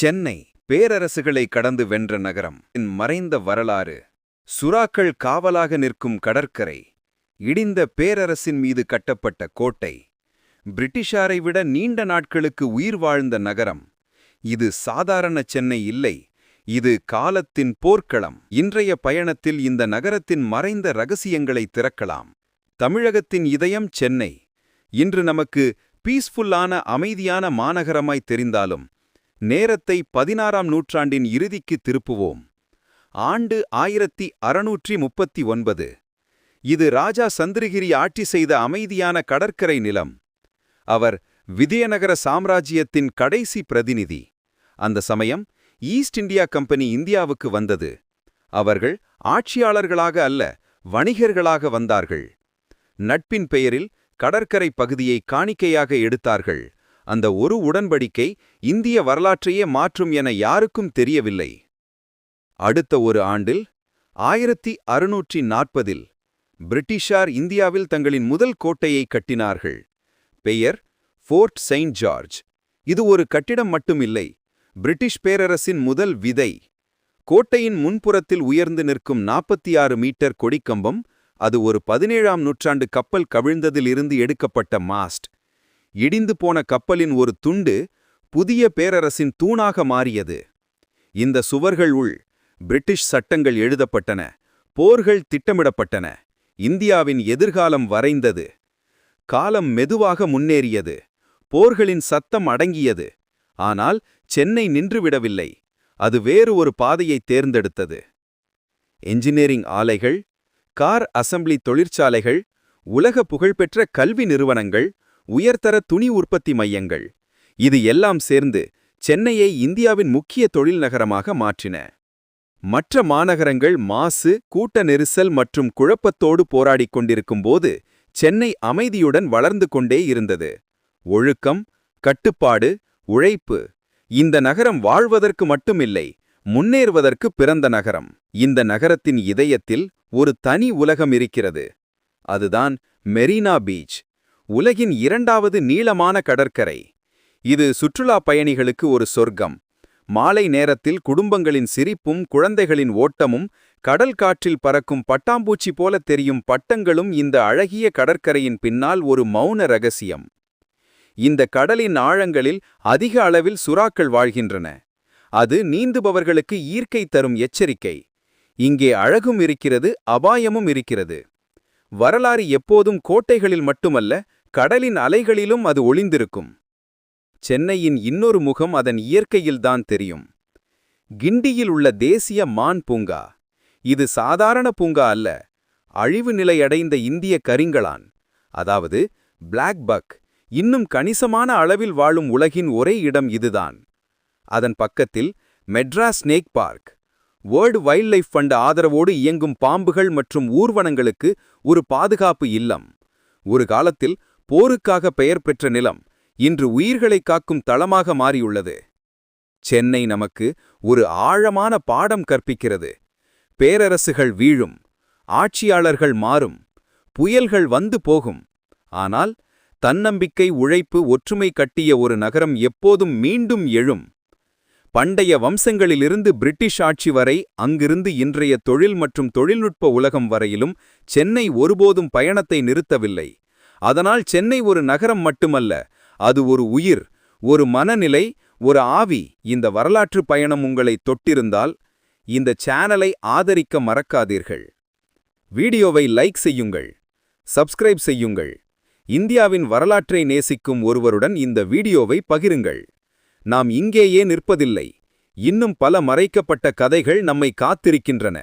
சென்னை பேரரசுகளை கடந்து வென்ற நகரம். இன் மறைந்த வரலாறு சுறாக்கள் காவலாக நிற்கும் கடற்கரை இடிந்த பேரரசின் மீது கட்டப்பட்ட கோட்டை பிரிட்டிஷாரை விட நீண்ட நாட்களுக்கு உயிர் வாழ்ந்த நகரம். இது சாதாரண சென்னை இல்லை இது காலத்தின் போர்க்களம். இன்றைய பயணத்தில் இந்த நகரத்தின் மறைந்த ரகசியங்களை திறக்கலாம். தமிழகத்தின் இதயம் சென்னை. இன்று நமக்கு பீஸ்ஃபுல்லான அமைதியான மாநகரமாய் தெரிந்தாலும் நேரத்தை பதினாறாம் நூற்றாண்டின் இறுதிக்கு திருப்புவோம். ஆண்டு ஆயிரத்தி அறுநூற்றி முப்பத்தி ஒன்பது. இது ராஜா சந்திரகிரி ஆட்சி செய்த அமைதியான கடற்கரை நிலம். அவர் விஜயநகர சாம்ராஜ்யத்தின் கடைசி பிரதிநிதி. அந்த சமயம் ஈஸ்ட் இந்தியா கம்பெனி இந்தியாவுக்கு வந்தது. அவர்கள் ஆட்சியாளர்களாக அல்ல வணிகர்களாக வந்தார்கள். நட்பின் பெயரில் கடற்கரை பகுதியை காணிக்கையாக எடுத்தார்கள். அந்த ஒரு உடன்படிக்கை இந்திய வரலாற்றையே மாற்றும் என யாருக்கும் தெரியவில்லை. அடுத்த ஒரு ஆண்டில் ஆயிரத்தி அறுநூற்றி நாற்பதில் பிரிட்டிஷார் இந்தியாவில் தங்களின் முதல் கோட்டையை கட்டினார்கள். பெயர் ஃபோர்ட் செயின்ட் ஜார்ஜ். இது ஒரு கட்டிடம் மட்டுமில்லை பிரிட்டிஷ் பேரரசின் முதல் விதை. கோட்டையின் முன்புறத்தில் உயர்ந்து நிற்கும் நாற்பத்தி ஆறு மீட்டர் கொடிக்கம்பம் அது ஒரு பதினேழாம் நூற்றாண்டு கப்பல் கவிழ்ந்ததிலிருந்து எடுக்கப்பட்ட மாஸ்ட். இடிந்து போன கப்பலின் ஒரு துண்டு புதிய பேரரசின் தூணாக மாறியது. இந்த சுவர்கள் உள் பிரிட்டிஷ் சட்டங்கள் எழுதப்பட்டன போர்கள் திட்டமிடப்பட்டன இந்தியாவின் எதிர்காலம் வரைந்தது. காலம் மெதுவாக முன்னேறியது போர்களின் சத்தம் அடங்கியது ஆனால் சென்னை நின்றுவிடவில்லை அது வேறு ஒரு பாதையை தேர்ந்தெடுத்தது. என்ஜினியரிங் ஆலைகள் கார் அசம்பிளி தொழிற்சாலைகள் உலக புகழ்பெற்ற கல்வி நிறுவனங்கள் உயர்தர துணி உற்பத்தி மையங்கள். இது எல்லாம் சேர்ந்து சென்னையை இந்தியாவின் முக்கிய தொழில் நகரமாக மாற்றின. மற்ற மாநகரங்கள் மாசு கூட்ட நெரிசல் மற்றும் குழப்பத்தோடு போராடிக் கொண்டிருக்கும்போது சென்னை அமைதியுடன் வளர்ந்து கொண்டே இருந்தது. ஒழுக்கம் கட்டுப்பாடு உழைப்பு இந்த நகரம் வாழ்வதற்கு மட்டுமில்லை முன்னேறுவதற்கு பிறந்த நகரம். இந்த நகரத்தின் இதயத்தில் ஒரு தனி உலகம் இருக்கிறது. அதுதான் மெரினா பீச். உலகின் இரண்டாவது நீளமான கடற்கரை. இது சுற்றுலா பயணிகளுக்கு ஒரு சொர்க்கம். மாலை நேரத்தில் குடும்பங்களின் சிரிப்பும் குழந்தைகளின் ஓட்டமும் கடல் காற்றில் பறக்கும் பட்டாம்பூச்சி போல தெரியும் பட்டங்களும் இந்த அழகிய கடற்கரையின் பின்னால் ஒரு மௌன ரகசியம். இந்த கடலின் ஆழங்களில் அதிக அளவில் சுறாக்கள் வாழ்கின்றன. அது நீந்துபவர்களுக்கு ஈர்க்கை தரும் எச்சரிக்கை. இங்கே அழகும் இருக்கிறது அபாயமும் இருக்கிறது. வரலாறு எப்போதும் கோட்டைகளில் மட்டுமல்ல கடலின் அலைகளிலும் அது ஒளிந்திருக்கும். சென்னையின் இன்னொரு முகம் அதன் இயற்கையில்தான் தெரியும். கிண்டியில் உள்ள தேசிய மான் பூங்கா. இது சாதாரண பூங்கா அல்ல. அழிவு நிலையடைந்த இந்திய கரிங்களான். அதாவது பிளாக் பக். இன்னும் கணிசமான அளவில் வாழும் உலகின் ஒரே இடம் இதுதான். அதன் பக்கத்தில் Madras snake park. World wildlife fund ஆதரவோடு இயங்கும் பாம்புகள் மற்றும் ஊர்வனங்களுக்கு ஒரு பாதுகாப்பு இல்லம். ஒரு காலத்தில் போருக்காக பெயர் பெற்ற நிலம் இன்று உயிர்களை காக்கும் தளமாக மாறியுள்ளது. சென்னை நமக்கு ஒரு ஆழமான பாடம் கற்பிக்கிறது. பேரரசுகள் வீழும் ஆட்சியாளர்கள் மாறும் புயல்கள் வந்து போகும். ஆனால் தன்னம்பிக்கை உழைப்பு ஒற்றுமை கட்டிய ஒரு நகரம் எப்போதும் மீண்டும் எழும். பண்டைய வம்சங்களிலிருந்து பிரிட்டிஷ் ஆட்சி வரை அங்கிருந்து இன்றைய தொழில் மற்றும் தொழில்நுட்ப உலகம் வரையிலும் சென்னை ஒருபோதும் பயணத்தை நிறுத்தவில்லை. அதனால் சென்னை ஒரு நகரம் மட்டுமல்ல அது ஒரு உயிர் ஒரு மனநிலை ஒரு ஆவி. இந்த வரலாற்று பயணம் உங்களை தொட்டிருந்தால் இந்த சேனலை ஆதரிக்க மறக்காதீர்கள். வீடியோவை லைக் செய்யுங்கள் சப்ஸ்கிரைப் செய்யுங்கள். இந்தியாவின் வரலாற்றை நேசிக்கும் ஒருவருடன் இந்த வீடியோவை பகிருங்கள். நாம் இங்கேயே நிற்பதில்லை இன்னும் பல மறைக்கப்பட்ட கதைகள் நம்மை காத்திருக்கின்றன.